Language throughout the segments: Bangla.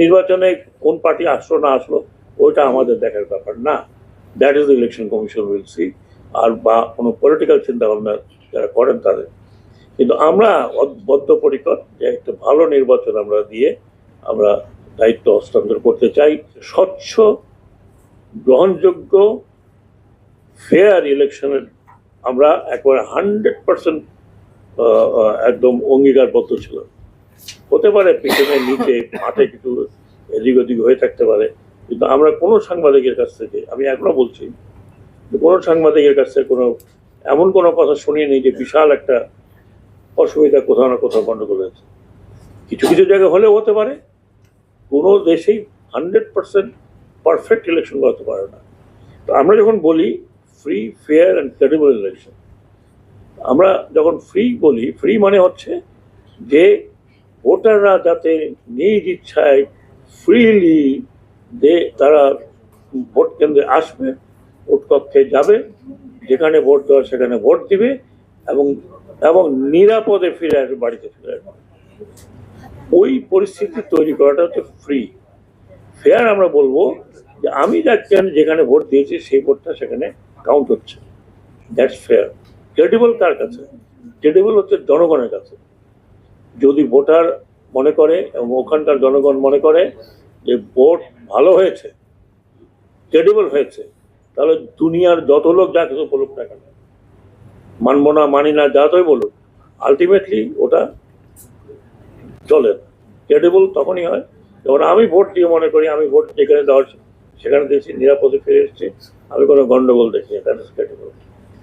নির্বাচনে কোন পার্টি আসলো, না আসলো, ওইটা আমাদের দেখার ব্যাপার না। That is election commission will see আর বা কোনো পলিটিক্যাল চিন্তা ভাবনা যারা করেন তাদের। কিন্তু আমরা বদ্ধপরিকর যে একটা ভালো নির্বাচন আমরা দিয়ে আমরা দায়িত্ব হস্তান্তর করতে চাই, স্বচ্ছ, গ্রহণযোগ্য ফেয়ার ইলেকশনের আমরা একবারে হান্ড্রেড পার্সেন্ট একদম অঙ্গীকারবদ্ধ ছিল হতে পারে পিছনে নিচে, মাঠে কিছু এদিক ওদিক হয়ে থাকতে পারে। কিন্তু আমরা কোনো সাংবাদিকের কাছ থেকে, আমি এখনও বলছি, কোনো সাংবাদিকের কাছ থেকে কোনো, এমন কোনো কথা শুনিনি যে বিশাল একটা অসুবিধা কোথাও না কোথাও গন্ডগোল হয়েছে। কিছু কিছু জায়গায় হলেও হতে পারে, কোনো দেশেই হান্ড্রেড পার্সেন্ট পারফেক্ট ইলেকশন হতে পারে না। তো আমরা যখন বলি free fair and credible election আমরা যখন ফ্রি বলি ফ্রি মানে হচ্ছে যে ভোটাররা যাতে নিজ ইচ্ছায় ফ্রিলি দে, তারা ভোট কেন্দ্রে আসবে, ভোট কক্ষে যাবে, যেখানে ভোট দেওয়া সেখানে ভোট দিবে, এবং এবং নিরাপদে ফিরে আসবে, বাড়িতে ফিরে আসবে। ওই পরিস্থিতি তৈরি করাটা হচ্ছে ফ্রি ফেয়ার আমরা বলব যে আমি যাচ্ছেন যেখানে ভোট দিয়েছি, সেই ভোটটা সেখানে কাউন্ট হচ্ছে। দ্যাটস ফেয়ার ক্রেডিবল কার কাছে? ক্রেডিবল হচ্ছে জনগণের কাছে। যদি ভোটার মনে করে এবং ওখানকার জনগণ মনে করে যে ভোট ভালো হয়েছে ক্রেডিবল হয়েছে, তাহলে দুনিয়ার যত লোক যা কিছু বলুক না কেন। মানবো না, মানি না, যা তোই বলুক আলটিমেটলি ওটা চলে। ক্রেডিবল তখনই হয় যখন আমি ভোট দিয়ে মনে করি, আমি ভোট যেখানে দেওয়ার সেখানে দিয়েছি নিরাপদে ফিরে এসেছি, আমি কোনো গন্ডগোল দেখি দ্যাট ক্রেডিবল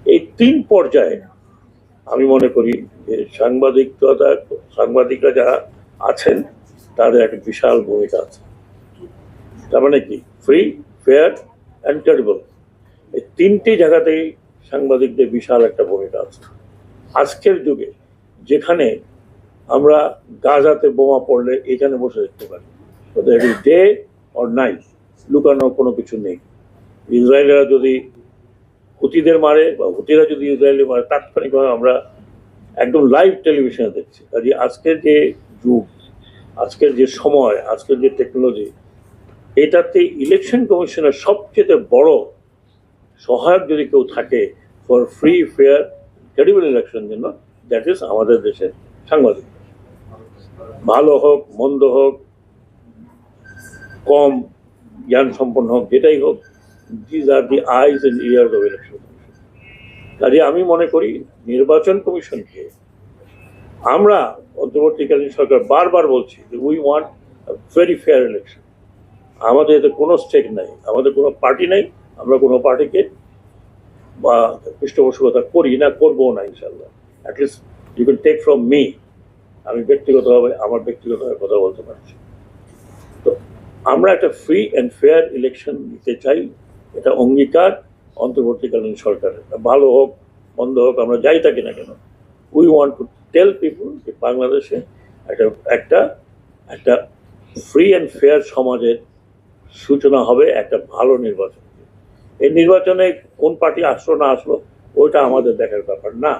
এই তিন পর্যায়ে আমি মনে করি যে সাংবাদিকতা, সাংবাদিকরা যারা আছেন, তাদের একটা বিশাল ভূমিকা আছে। তার মানে কি? ফ্রি ফেয়ার অ্যান্ড ক্রেডিবল এই তিনটি জায়গাতেই সাংবাদিকদের বিশাল একটা ভূমিকা আছে। আজকের যুগে যেখানে আমরা গাজাতে বোমা পড়লে এখানে বসে দেখতে পারি। ডে অর নাইট লুকানো কোনো কিছু নেই। ইসরায়েলরা যদি হুতিদের মারে বা হুতিরা যদি ইসরায়েলি মারে, তাৎক্ষণিকভাবে আমরা একদম লাইভ টেলিভিশনে দেখছি। কাজে আজকের যে যুগ আজকের যে সময়, আজকের যে টেকনোলজি এটাতে ইলেকশন কমিশনের সবচেয়ে বড় সহায়ক যদি কেউ থাকে for free fair credible election জন্য দ্যাট ইজ আমাদের দেশের সাংবাদিক। ভালো হোক, মন্দ হোক, কম জ্ঞান সম্পন্ন হোক, যেটাই হোক these are the eyes and ears of election commission কাজে আমি মনে করি, নির্বাচন কমিশনকে আমরা অন্তর্বর্তীকালীন সরকার বারবার বলছি যে we want very fair election আমাদের এতে কোনো স্টেক নাই, আমাদের কোনো পার্টি নাই, আমরা কোনো পার্টিকে বা পৃষ্ঠপোষকতা করি না করব না ইনশাল্লাহ at least you can take from me আমি ব্যক্তিগতভাবে আমার ব্যক্তিগতভাবে কথা বলতে পারছি। তো আমরা একটা ফ্রি অ্যান্ড ফেয়ার ইলেকশন নিতে চাই, এটা অঙ্গীকার অন্তর্বর্তীকালীন সরকারের। ভালো হোক বন্ধ হোক, আমরা যাই থাকি না কেন we want to tell people যে বাংলাদেশে একটা একটা একটা ফ্রি অ্যান্ড ফেয়ার সমাজের সূচনা হবে একটা ভালো নির্বাচন। এই নির্বাচনে কোন পার্টি আসলো, না আসলো, ওইটা আমাদের দেখার ব্যাপার না।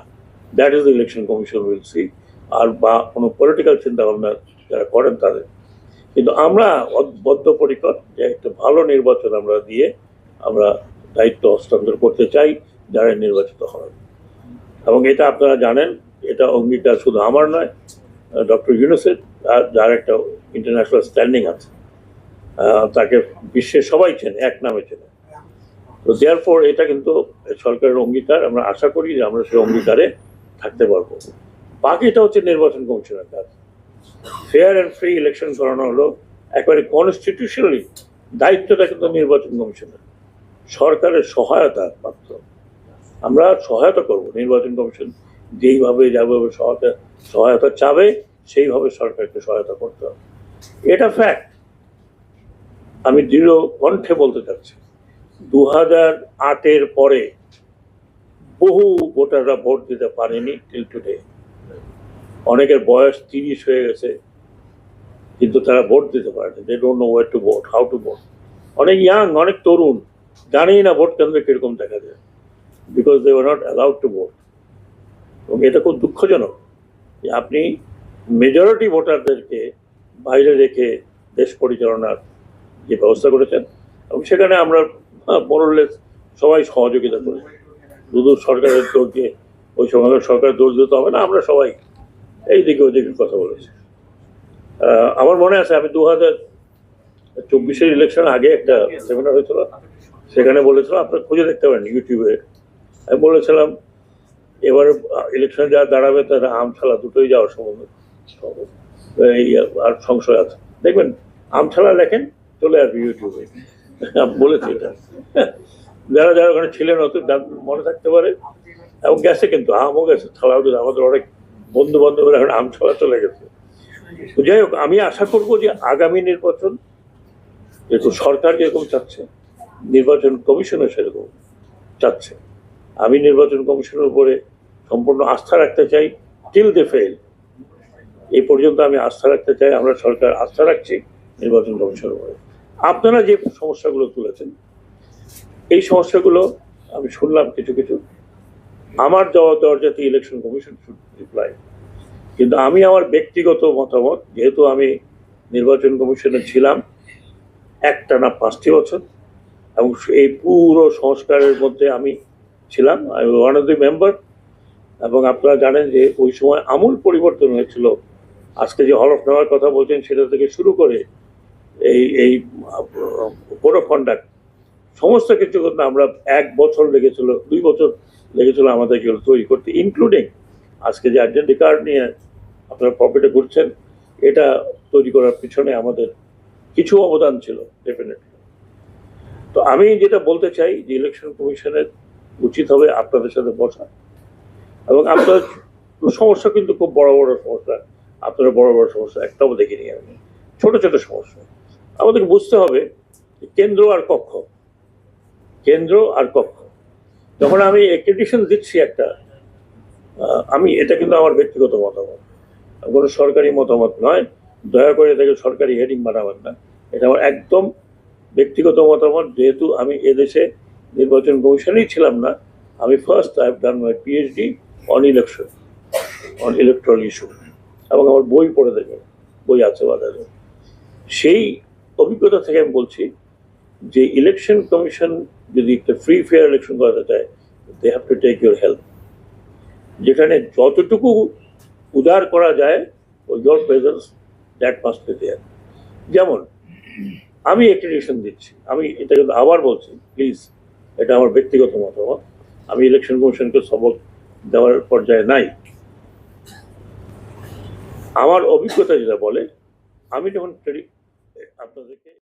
That is election commission will see আর বা কোনো পলিটিক্যাল চিন্তা ভাবনা যারা করেন তাদের। কিন্তু আমরা বদ্ধপরিকর যে একটা ভালো নির্বাচন আমরা দিয়ে আমরা দায়িত্ব হস্তান্তর করতে চাই, যারা নির্বাচিত হবেন এবং এটা আপনারা জানেন এটা অঙ্গীকার শুধু আমার নয় ডক্টর ইউনুসের যার একটা ইন্টারন্যাশনাল স্ট্যান্ডিং আছে। তাকে বিশ্বের সবাই চেনে, এক নামে চেনে। তো দেয়ার পর এটা কিন্তু সরকারের অঙ্গীকার, আমরা আশা করি যে আমরা সেই অঙ্গীকারে থাকতে পারব। বাকিটা হচ্ছে নির্বাচন কমিশনের কাজ। ফেয়ার অ্যান্ড ফ্রি ইলেকশন করানো হলো, একেবারে কনস্টিটিউশনালি দায়িত্বটা কিন্তু নির্বাচন কমিশনের। সরকারের সহায়তা মাত্র আমরা সহায়তা করব নির্বাচন কমিশন যেইভাবে যাবে সহায়তা সহায়তা চাবে, সেইভাবে সরকারকে সহায়তা করতে হবে। এটা ফ্যাক্ট আমি দৃঢ় কণ্ঠে বলতে চাচ্ছি দু হাজার আটের পরে বহু ভোটাররা ভোট দিতে পারেনি টিল টুডে অনেকের বয়স তিরিশ হয়ে গেছে, কিন্তু তারা ভোট দিতে পারেনি। They don't know war to vote how to vote অনেক ইয়াং অনেক তরুণ, জানেই না ভোট কেন্দ্রে কীরকম দেখা যায়। Because they were not allowed to vote এবং এটা খুব দুঃখজনক যে আপনি মেজরিটি ভোটারদেরকে বাইরে রেখে দেশ পরিচালনার যে ব্যবস্থা করেছেন এবং সেখানে আমরা মোরলেস সবাই সহযোগিতা করেছি। শুধু সরকারের দোষ দিয়ে ওই সময় সরকারের দোষ দিতে হবে না, আমরা সবাই এই দিকে ওই দিকে কথা বলেছি। আমার মনে আছে, আমি দু হাজার চব্বিশের ইলেকশন আগে একটা সেমিনার হয়েছিল। সেখানে বলেছিলাম, আপনারা খুঁজে দেখতে পারেন ইউটিউবে। আমি বলেছিলাম এবার ইলেকশন যা দাঁড়াবে, তারা আম ছালা দুটোই যাওয়ার সম্ভব এই, আর সংশয় আছে। দেখবেন আম ছালা দেখেন, চলে আসবে ইউটিউবে বলেছি এটা। যারা যারা ওখানে ছিলেন অত মনে থাকতে পারে। এবং গেছে কিন্তু, আমও গেছে। গেছে আমাদের অনেক বন্ধু বান্ধবের এখন আম ছালা চলে গেছে। যাই হোক, আমি আশা করব যে আগামী নির্বাচন, যেহেতু সরকার যেরকম চাচ্ছে, নির্বাচন কমিশনও সেরকম চাচ্ছে। আমি নির্বাচন কমিশনের উপরে সম্পূর্ণ আস্থা রাখতে চাই টিল দে ফেল এই পর্যন্ত আমি আস্থা রাখতে চাই, আমরা সরকার আস্থা রাখছি, নির্বাচন কমিশনের উপরে আপনারা যে সমস্যাগুলো তুলেছেন, এই সমস্যাগুলো আমি শুনলাম কিছু কিছু। আমার যাওয়া দরজাতে ইলেকশন কমিশন রিপ্লাই কিন্তু আমি আমার ব্যক্তিগত মতামত, যেহেতু আমি নির্বাচন কমিশনে ছিলাম একটানা পাঁচটি বছর, এবং এই পুরো সংস্কারের মধ্যে আমি ছিলাম, আমি ওয়ান অফ দি মেম্বার এবং আপনারা জানেন যে ওই সময় আমূল পরিবর্তন হয়েছিল। আজকে যে হলফ নেওয়ার কথা বলছেন, সেটা থেকে শুরু করে এই এই কোড অফ কন্ডাক্ট, সমস্ত কিছু করতে আমরা এক বছর লেগেছিল, দুই বছর লেগেছিল আমাদের তৈরি করতে ইনক্লুডিং আজকে যে আইডেন্টি কার্ড নিয়ে আপনারা পকেটে ঘুরছেন, এটা তৈরি করার পিছনে আমাদের কিছু অবদান ছিল ডেফিনেটলি তো আমি যেটা বলতে চাই যে ইলেকশন কমিশনের উচিত হবে আপনাদের সাথে বসা। এবং আপনার সমস্যা কিন্তু খুব বড় বড় সমস্যা। আপনারা বড় বড় সমস্যা একটাও দেখিনি আমি। ছোট ছোট সমস্যা। আমাদেরকে বুঝতে হবে কেন্দ্র আর কক্ষ। কেন্দ্র আর কক্ষ। যখন আমি এক্রিডিশন দিচ্ছি একটা আমি এটা কিন্তু আমার ব্যক্তিগত মতামত। কোনো সরকারি মতামত নয়। দয়া করে এটাকে সরকারি হেডিং বানাবেন না। এটা আমার একদম ব্যক্তিগত মতামত। যেহেতু আমি এদেশে নির্বাচন কমিশনেই ছিলাম না, আমি first I have done my PhD on election on electoral issue এবং আমার বই পড়ে দেখবেন বই আছে বাজারে। সেই অভিজ্ঞতা থেকে আমি বলছি যে ইলেকশন কমিশন যদি একটা ফ্রি ফেয়ার ইলেকশন করাতে চায় they have to take your help যেখানে যতটুকু উদার করা যায় your presence that must be there যেমন, আমি অ্যাক্রিডিশন দিচ্ছি। আমি এটা কিন্তু আবার বলছি প্লিজ এটা আমার ব্যক্তিগত মতামত। আমি ইলেকশন কমিশনকে সবক দেওয়ার পর্যায়ে নাই। আমার অভিজ্ঞতা যেটা বলে আমি যখন আপনাদেরকে